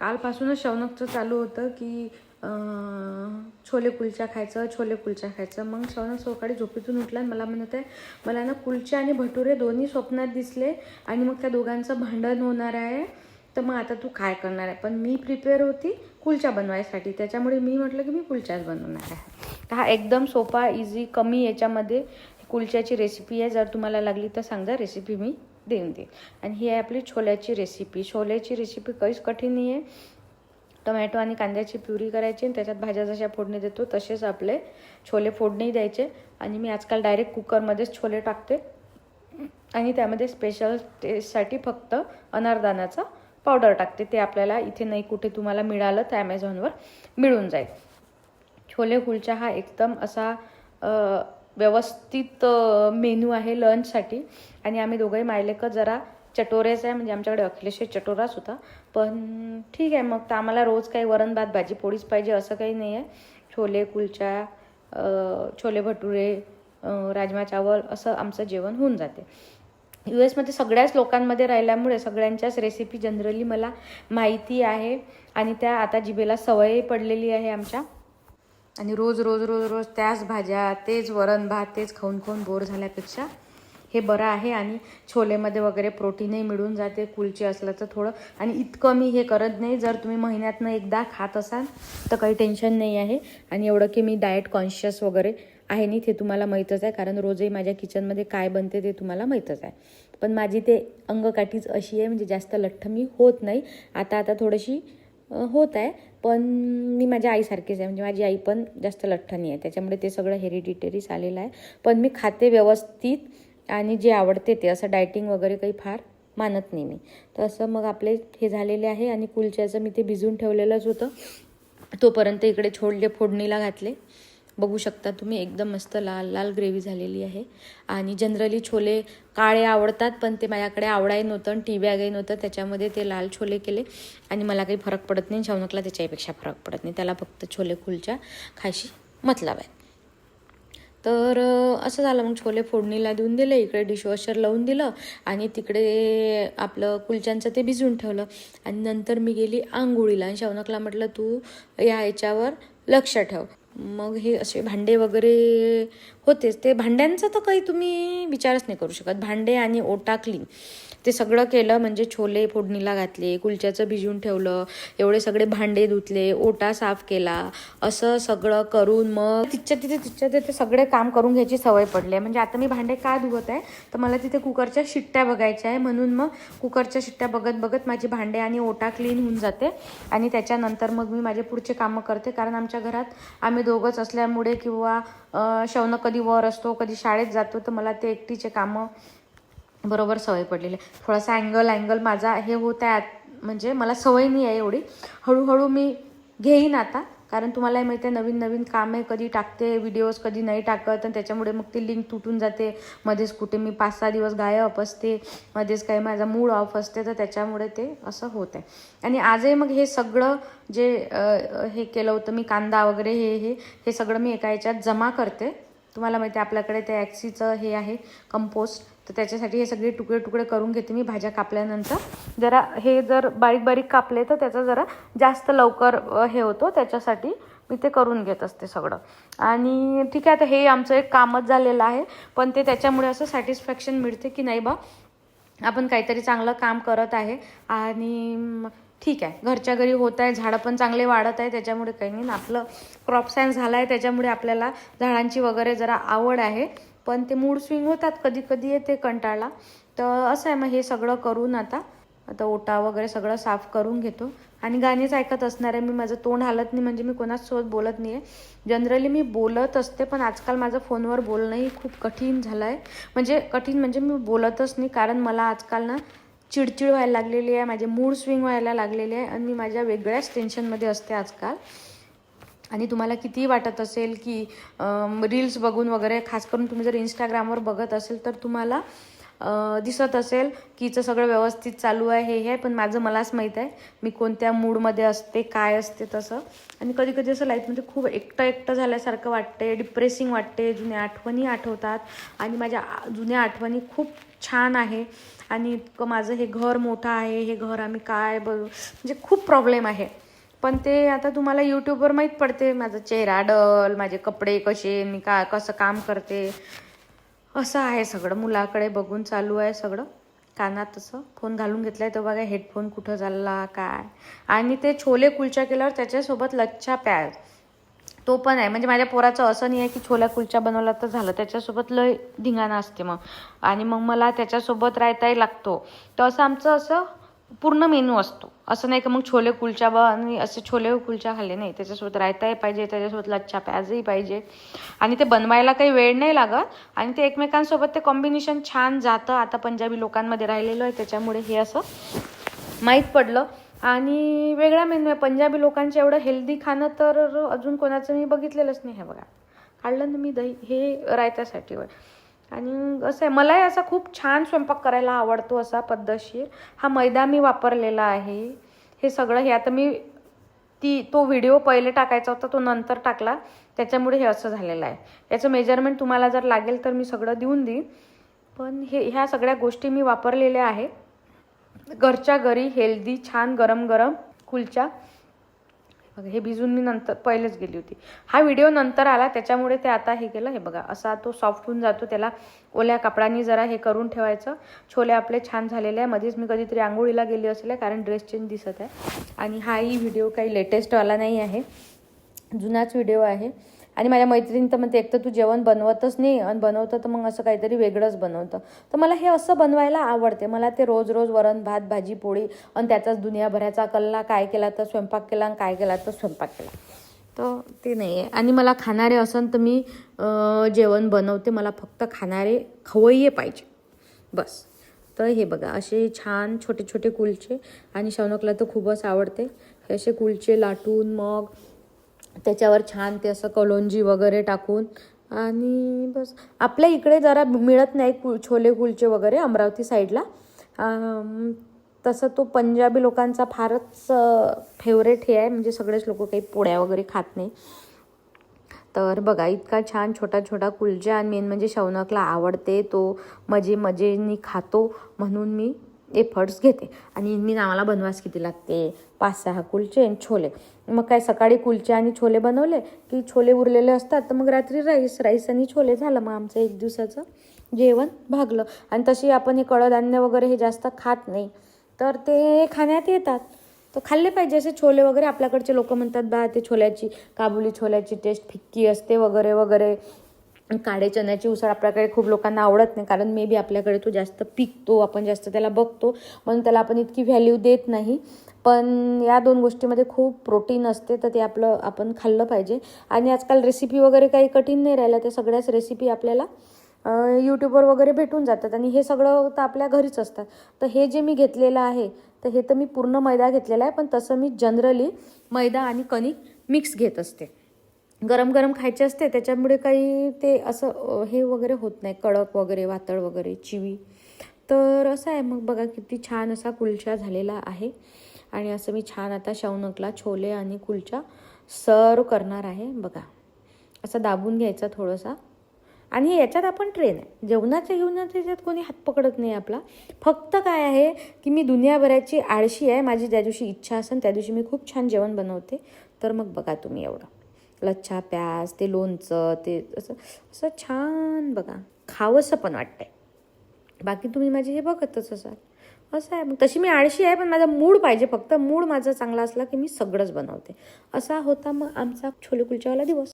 कालपासूनच शौनकचं चालू होतं की छोले कुलचा खायचं छोले कुलचा खायचं. मग शौनक सकाळी झोपेतून उठला आणि मला म्हणत आहे मला ना कुलचे आणि भटुरे दोन्ही स्वप्नात दिसले आणि मग त्या दोघांचं भांडण होणार आहे. तर मग आता तू काय करणार आहे? पण मी प्रिपेअर होती कुलचा बनवायसाठी. त्याच्यामुळे मी म्हटलं की मी कुलचाच बनवणार आहे. तर हा एकदम सोपा इझी कमी याच्यामध्ये कुलच्याची रेसिपी आहे. जर तुम्हाला लागली तर सांगा रेसिपी मी. देऊन देईल आणि ही आहे आपली छोल्याची रेसिपी छोल्याची रेसिपी काहीच कठीण नाही आहे टोमॅटो आणि कांद्याची प्युरी करायची आणि त्याच्यात भाज्या जशा फोडणी देतो तसेच आपले छोले फोडणी द्यायचे. आणि मी आजकाल डायरेक्ट कुकरमध्येच छोले टाकते. आणि त्यामध्ये स्पेशल टेस्टसाठी फक्त अनारदानाचा पावडर टाकते. ते आपल्याला इथे नाही कुठे तुम्हाला मिळालं तर ॲमेझॉनवर मिळून जाईल. छोले कुलचा हा एकदम असा व्यवस्थित मेनू आहे लंचसाठी. आणि आम्ही दोघंही मायलेक जरा चटोरेच आहे म्हणजे आमच्याकडे अखिलेश चटोराच होता पण ठीक आहे मग तर आम्हाला रोज काही वरण भात भाजी पोळीच पाहिजे असं काही नाही आहे. छोले कुलचा छोले भटुरे राजमा चावल असं आमचं जेवण होऊन जाते. यू एसमध्ये सगळ्याच लोकांमध्ये राहिल्यामुळे सगळ्यांच्याच रेसिपी जनरली मला माहिती आहे. आणि त्या आता जिभेला सवयही पडलेली आहे आमच्या. आणि रोज रोज रोज रोज त्याच भाज्या तेच वरण भात तेच खाऊन खाऊन बोर झाल्यापेक्षा हे बरं आहे आणि छोलेमध्ये वगैरे प्रोटीनही मिळून जाते कुलचे असलं तर थोडं. आणि इतकं मी हे करत नाही. जर तुम्ही महिन्यातनं एकदा खात असाल तर काही टेन्शन नाही आहे. आणि एवढं की मी डाएट कॉन्शियस वगैरे आहे नाही ते तुम्हाला माहीतच आहे. कारण रोजही माझ्या किचनमध्ये काय बनते ते तुम्हाला माहीतच आहे. पण माझी ते अंगकाठीच अशी आहे. म्हणजे जास्त लठ्ठ मी होत नाही. आता आता थोडीशी होत आहे. पण मी माझ्या आईसारखीच आहे. म्हणजे माझी आई पण जास्त लठ्ठणी आहे. त्याच्यामुळे ते सगळं हेरिडिटरीच आलेलं आहे. पण मी खाते व्यवस्थित आणि जे आवडते ते. असं डायटिंग वगैरे काही फार मानत नाही मी. तर असं मग आपले हे झालेले आहे आणि कुलच्याचं मी ते भिजून ठेवलेलंच होतं. तोपर्यंत इकडे छोडले फोडणीला घातले. बघू शकता तुम्ही एकदम मस्त लाल लाल ग्रेव्ही झालेली आहे. आणि जनरली छोले काळे आवडतात पण ते माझ्याकडे आवडाय नव्हतं आणि टी बॅगही नव्हतं त्याच्यामध्ये ते लाल छोले केले. आणि मला काही फरक पडत नाही शौनकला त्याच्यापेक्षा फरक पडत नाही. त्याला फक्त छोले कुलच्या खायशी मतलब आहे. तर असं झालं मग छोले फोडणीला देऊन दिले इकडे डिशवॉशर लावून दिलं आणि तिकडे आपलं कुलच्यांचं ते भिजवून ठेवलं. आणि नंतर मी गेली आंघोळीला आणि शौनकला म्हटलं तू या याच्यावर लक्ष ठेव. मग हे असे भांडे वगैरे होतेच. ते भांड्यांचं तर काही तुम्ही विचारच नाही करू शकत. भांडे आणि ओटा क्लीन ते सगळं केलं म्हणजे छोले फोडणीला घातले कुलच्याचं भिजवून ठेवलं एवढे सगळे भांडे धुतले ओटा साफ केला असं सगळं करून मग तिच्या तिथे तिच्या तिथे सगळे काम करून घ्यायची सवय पडली आहे. म्हणजे आता मी भांडे का धुवत आहे? तर मला तिथे कुकरच्या शिट्ट्या बघायच्या आहे. म्हणून मग कुकरच्या शिट्ट्या बघत बघत माझी भांडे आणि ओटा क्लीन होऊन जाते. आणि त्याच्यानंतर मग मी माझे पुढचे कामं करते. कारण आमच्या घरात आम्ही दोघंच असल्यामुळे किंवा शवनं कधी वर असतो कधी शाळेत जातो तर मला ते एकटीचे कामं बरोबर सवय पडलेली आहे. थोडासा अँगल अँगल माझा हे होत आहे. आत- म्हणजे मला सवय नाही आहे एवढी. हळूहळू मी घेईन आता. कारण तुम्हालाही माहिती आहे नवीन नवीन कामे कधी टाकते व्हिडिओज कधी नाही टाकत. आणि त्याच्यामुळे मग ती लिंक तुटून जाते. मध्येच कुठे मी पाच सहा दिवस गायब असते. मध्येच काही माझा मूड ऑफ असते. तर त्याच्यामुळे ते असं होत आहे. आणि आजही मग हे सगळं जे हे केलं होतं मी कांदा वगैरे हे हे हे सगळं मी एका याच्यात जमा करते. तुम्हाला माहिती आहे आपल्याकडे ते ॲक्सीचं हे आहे कंपोस्ट तर त्याच्यासाठी हे सगळे तुकडे तुकडे करून घेते मी भाज्या कापल्यानंतर. जरा हे जर बारीक बारीक कापले तर त्याचा जरा जास्त लवकर हे होतो. त्याच्यासाठी मी ते करून घेत असते सगळं. आणि ठीक आहे आता हे आमचं एक कामच झालेलं आहे. पण ते त्याच्यामुळे असं सॅटिस्फॅक्शन मिळते की नाही बा? आपण काहीतरी चांगलं काम करत आहे. आणि ठीक आहे. घरच्या घरी होत आहे. झाडं पण चांगले वाढत आहे. त्याच्यामुळे काही नाही. आपलं क्रॉप सायन्स झालं आहे. त्याच्यामुळे आपल्याला झाडांची वगैरे जरा आवड आहे. पण ते मूड स्विंग होतात कधी कधी येते कंटाळा तर असं आहे मग हे सगळं करून आता आता ओटा वगैरे सगळं साफ करून घेतो. आणि गाणीच ऐकत असणार आहे मी माझं तोंड हालत नाही म्हणजे मी कोणासोबत बोलत नाही आहे जनरली मी बोलत असते पण आजकाल माझं फोनवर बोलणंही खूप कठीण झालं आहे म्हणजे कठीण म्हणजे मी बोलतच नाही कारण मला आजकाल ना चिडचिड व्हायला लागलेली आहे माझे मूड स्विंग व्हायला लागलेले आहे आणि मी माझ्या वेगळ्याच टेन्शनमध्ये असते आजकाल. आणि तुम्हाला कितीही वाटत असेल की रील्स बघून वगैरे खास करून तुम्ही जर इंस्टाग्रामवर बघत असेल तर तुम्हाला दिसत असेल की हिचं सगळं व्यवस्थित चालू आहे हे हे पण माझं मलाच माहीत आहे मी कोणत्या मूडमध्ये असते काय असते तसं. आणि कधी कधी असं लाईफमध्ये खूप एकटं एकटं झाल्यासारखं वाटते डिप्रेसिंग वाटते जुन्या आठवणी आठवतात. आणि माझ्या आ- जुन्या आठवणी खूप छान आहे. आणि इतकं माझं हे घर मोठं आहे हे घर आम्ही काय ब म्हणजे खूप प्रॉब्लेम आहे. पण ते आता तुम्हाला यूट्यूबवर माहीत पडते माझा चेहरा डल माझे कपडे कसे मी का कसं काम करते. असं आहे सगळं मुलाकडे बघून चालू आहे सगळं. कानात तसं फोन घालून घेतलाय तो बघा हेडफोन कुठं चालला काय? आणि ते छोले कुलचा केल्यावर त्याच्यासोबत लच्छा प्याज. तो पण आहे. म्हणजे माझ्या पोराचं असं नाही आहे की छोल्या कुलचा बनवला तर झालं. त्याच्यासोबत लय धिंगाणा असते मग. आणि मग मला त्याच्यासोबत रायताही लागतो. तर असं आमचं असं पूर्ण मेनू असतो. असं नाही का मग छोले कुलचा ब आणि असे छोले कुलचा खाल्ले नाही. त्याच्यासोबत रायताही पाहिजे त्याच्यासोबत लच्छा प्याजही पाहिजे. आणि ते बनवायला काही वेळ नाही लागत आणि ते एकमेकांसोबत ते कॉम्बिनेशन छान जातं. आता पंजाबी लोकांमध्ये राहिलेलं आहे त्याच्यामुळे हे असं माहीत पडलं. आणि वेगळा मेनू आहे. पंजाबी लोकांचं एवढं हेल्दी खाणं तर अजून कोणाचं मी बघितलेलंच नाही हे बघा. काढलं ना मी दही हे रायतासाठी वय आणि असं आहे मलाही असा खूप छान स्वयंपाक करायला आवडतो असा पद्धतशीर. हा मैदा मी वापरलेला आहे. हे सगळं हे आता मी ती तो व्हिडिओ पहिले टाकायचा होता तो नंतर टाकला. त्याच्यामुळे हे असं झालेलं आहे. याचं मेजरमेंट तुम्हाला जर लागेल तर मी सगळं देऊन देईन. पण हे ह्या सगळ्या गोष्टी मी वापरलेल्या आहे घरच्या घरी हेल्दी छान गरम गरम कुलच्या बघा हे भिजून मी नंतर पहिलेच गेली होती. हा व्हिडिओ नंतर आला त्याच्यामुळे ते आता हे केलं हे बघा असा तो सॉफ्ट होऊन जातो त्याला ओल्या कपड्यांनी जरा हे करून ठेवायचं. छोले आपले छान झालेले आहे. मध्येच मी कधीतरी आंघोळीला गेली असेल कारण ड्रेस चेंज दिसत आहे. आणि हाही व्हिडिओ काही लेटेस्टवाला नाही आहे. जुनाच व्हिडिओ आहे. आणि माझ्या मैत्रिणी तर म्हणते एक तर तू जेवण बनवतच नाही आणि बनवतं तर मग असं काहीतरी वेगळंच बनवतं. तर मला हे असं बनवायला आवडते. मला ते रोज रोज वरण भात भाजी पोळी आणि त्याचाच दुनियाभराचा कल्ला काय केला तर स्वयंपाक केला आणि काय केला तर स्वयंपाक केला. तर ते नाही आहे. आणि मला खाणारे असन तर मी जेवण बनवते. मला फक्त खाणारे खवय्ये पाहिजे. बस. तर हे बघा असे छान छोटे छोटे कुलचे आणि शौनकला तर खूपच आवडते. हे असे कुलचे लाटून मग त्याच्यावर छान ते असं कलोंजी वगैरे टाकून आणि बस. आपल्या इकडे जरा मिळत नाही कुल छोले कुलचे वगैरे अमरावती साईडला. तसं तो पंजाबी लोकांचा फारच फेवरेट हे आहे. म्हणजे सगळेच लोक काही पोळ्या वगैरे खात नाही. तर बघा इतका छान छोटा छोटा कुलचा आणि मेन म्हणजे शौनकला आवडते. तो मजे मजेनी खातो म्हणून मी एफर्ट्स घेते. आणि मी नावाला बनवास किती लागते? पाच सहा कुलचे आणि छोले. मग काय सकाळी कुलचे आणि छोले बनवले की छोले उरलेले असतात तर मग रात्री राईस राईस आणि छोले झालं मग आमचं एक दिवसाचं जेवण भागलं. आणि तशी आपण हे कडधान्य वगैरे हे जास्त खात नाही. तर ते खाण्यात येतात. तर खाल्ले पाहिजे असे छोले वगैरे. आपल्याकडचे लोक म्हणतात बा ते छोल्याची काबुली छोल्याची टेस्ट फिक्की असते वगैरे वगैरे. काळे चण्याची उसळ आपल्याकडे खूप लोकांना आवडत नाही कारण मे बी आपल्याकडे तो जास्त पिकतो आपण जास्त त्याला बघतो म्हणून त्याला आपण इतकी व्हॅल्यू देत नाही. पण या दोन गोष्टीमध्ये खूप प्रोटीन असते तर ते आपलं आपण खाल्लं पाहिजे. आणि आजकाल रेसिपी वगैरे काही कठीण नाही राहिलं त्या सगळ्याच रेसिपी आपल्याला यूट्यूबवर वगैरे भेटून जातात. आणि हे सगळं तर आपल्या घरीच असतात तर हे जे मी घेतलेलं आहे तर हे तर मी पूर्ण मैदा घेतलेला आहे पण तसं मी जनरली मैदा आणि कणिक मिक्स घेत असते. गरम गरम खायचे असते त्याच्यामुळे काही ते असं हे वगैरे होत नाही कडक वगैरे वातळ वगैरे चिवी. तर असं आहे मग बघा किती छान असा कुलचा झालेला आहे. आणि असं मी छान आता शौनकला छोले आणि कुलचा सर्व करणार आहे बघा. असं दाबून घ्यायचा थोडंसा. आणि याच्यात आपण ट्रेन आहे. जेवणाच्या जेवणाच्या याच्यात कोणी हात पकडत नाही आपला. फक्त काय आहे की मी दुनियाभराची आळशी आहे. माझी ज्या दिवशी इच्छा असेल त्या दिवशी मी खूप छान जेवण बनवते. तर मग बघा तुम्ही एवढं. लच्छा प्याज ते लोणचं ते असं असं छान बघा. खावंसं पण वाटतंय. बाकी तुम्ही माझे हे बघतच असाल. असं आहे. मग तशी मी आळशी आहे पण माझा मूड पाहिजे फक्त. मूड माझा चांगला असला की मी सगळंच बनवते. असा होता मग आमचा छोले कुलच्यावाला दिवस.